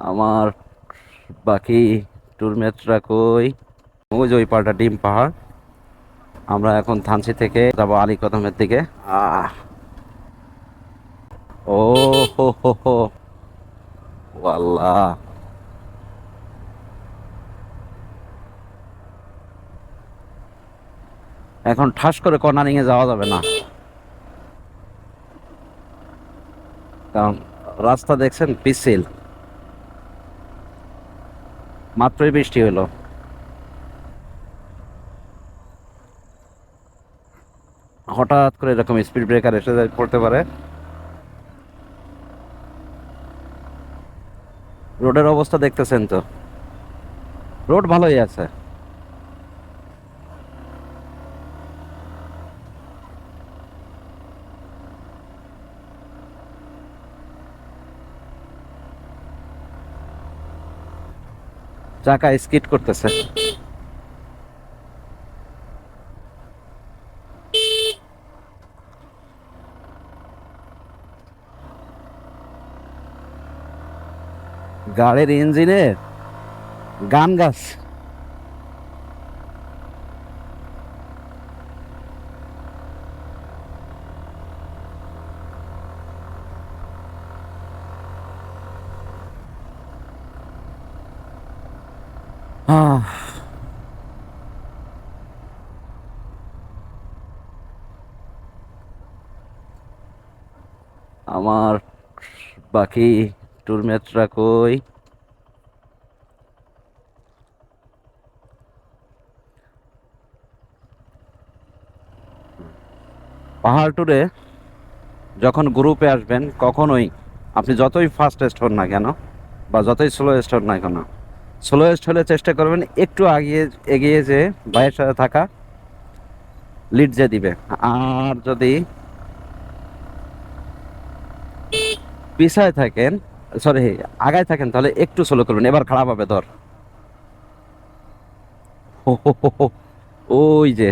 আমার বাকি টুরমেটরা কই? ওই ওই পাল্টা ডিম পাহাড়। আমরা এখন থানচি থেকে যাব আলী কদমের দিকে। আহ। ও হো হো হো। আল্লাহ এখন ঠাস করে কর্নারিং এ যাওয়া যাবে না। কারণ রাস্তা দেখছেন পিছিল মাত্রই বৃষ্টি হলো। হঠাৎ করে এরকম স্পিড ব্রেকার এসে পড়তে পারে। রোডের অবস্থা দেখতেছেন তো? রোড ভালোই আছে। চাকা স্কিট করতেছে। গাড়ির ইঞ্জিনের গান গাছ আমার বাকি টুরমেটরা কই? পাহাড় ট্যুরে যখন গ্রুপে আসবেন, কখনোই আপনি যতই ফাস্টেস্ট হন না কেন বা যতই স্লোয়েস্ট হন না কেন স্লোয়েস্ট হলে চেষ্টা করবেন, একটু আগিয়ে, এগিয়ে যে ভাইয়ের সাথে থাকা লিড যে দিবে। আর যদি পিছায় থাকেন সরি আগায় থাকেন, তাহলে একটু স্লো করবেন, এবার খারাপ হবে, ধর। ওই যে।